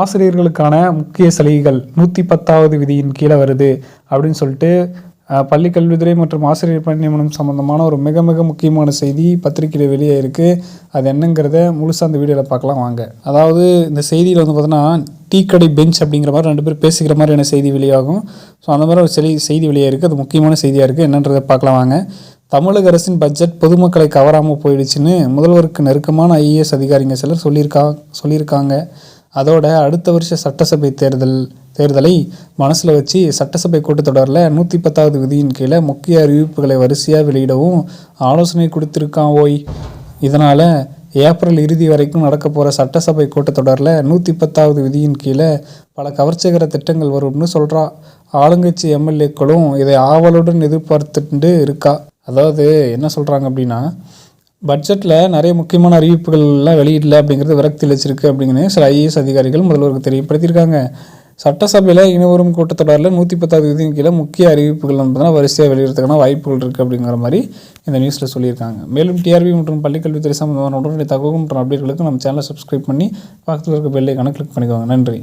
ஆசிரியர்களுக்கான முக்கிய சலுகைகள் நூற்றி பத்தாவது விதியின் கீழே வருது அப்படின்னு சொல்லிட்டு பள்ளி கல்வித்துறை மற்றும் ஆசிரியர் பணி நியமனம் சம்மந்தமான ஒரு மிக மிக முக்கியமான செய்தி பத்திரிக்கையில் வெளியே இருக்குது அது என்னங்கிறத முழுசாக அந்த வீடியோவில் பார்க்கலாம் வாங்க. அதாவது இந்த செய்தியில் வந்து பார்த்தோன்னா டீ கடை பெஞ்ச் அப்படிங்கிற மாதிரி ரெண்டு பேர் பேசிக்கிற மாதிரியான செய்தி வெளியாகும். ஸோ அந்த மாதிரி ஒரு செய்தி செய்தி வெளியே இருக்குது அது முக்கியமான செய்தியாக இருக்குது என்னன்றதை பார்க்கலாம் வாங்க. தமிழக அரசின் பட்ஜெட் பொதுமக்களை கவராமல் போயிடுச்சுன்னு முதல்வருக்கு நெருக்கமான ஐஏஎஸ் அதிகாரிங்க சிலர் சொல்லியிருக்கா சொல்லியிருக்காங்க. அதோட அடுத்த வருஷ சட்டசபை தேர்தல் தேர்தலை மனசில் வச்சு சட்டசபை கூட்டத்தொடரில் நூற்றி பத்தாவது விதியின் கீழே முக்கிய அறிவிப்புகளை வரிசையாக வெளியிடவும் ஆலோசனை கொடுத்துருக்கான் ஓய். இதனால் ஏப்ரல் இறுதி வரைக்கும் நடக்க போகிற சட்டசபை கூட்டத்தொடரில் நூற்றி பத்தாவது விதியின் கீழே பல கவர்ச்சிகர திட்டங்கள் வரும்னு சொல்கிறா ஆளுங்கட்சி எம்எல்ஏக்களும் இதை ஆவலுடன் எதிர்பார்த்துட்டு இருக்கா. அதாவது என்ன சொல்கிறாங்க அப்படின்னா பட்ஜெட்டில் நிறைய முக்கியமான அறிவிப்புகள்லாம் வெளியிடல அப்படிங்கிறது விரக்தி வச்சிருக்கு அப்படின்னு சில ஐஏஎஸ் அதிகாரிகள் முதல்வருக்கு தெரியப்படுத்தியிருக்காங்க. சட்டசபையில் இனவரும் கூட்டத்தொடரில் நூற்றி பத்தாவது விதியின் கீழே முக்கிய அறிவிப்புகள் பார்த்தீங்கன்னா வரிசையாக வெளியிடறதுக்கான வாய்ப்புகள் இருக்குது அப்படிங்கிற மாதிரி இந்த நியூஸில் சொல்லியிருக்காங்க. மேலும் டிஆர்பி மற்றும் பள்ளிக்கல்வித்துறை சம்பந்தமான உடனடி தகவல் மற்றும் அப்டேட்களுக்கு நம்ம சேனலை சப்ஸ்கிரைப் பண்ணி பக்கத்தில் இருக்க பெல்லைக்கான கிளிக் பண்ணிக்கோங்க. நன்றி.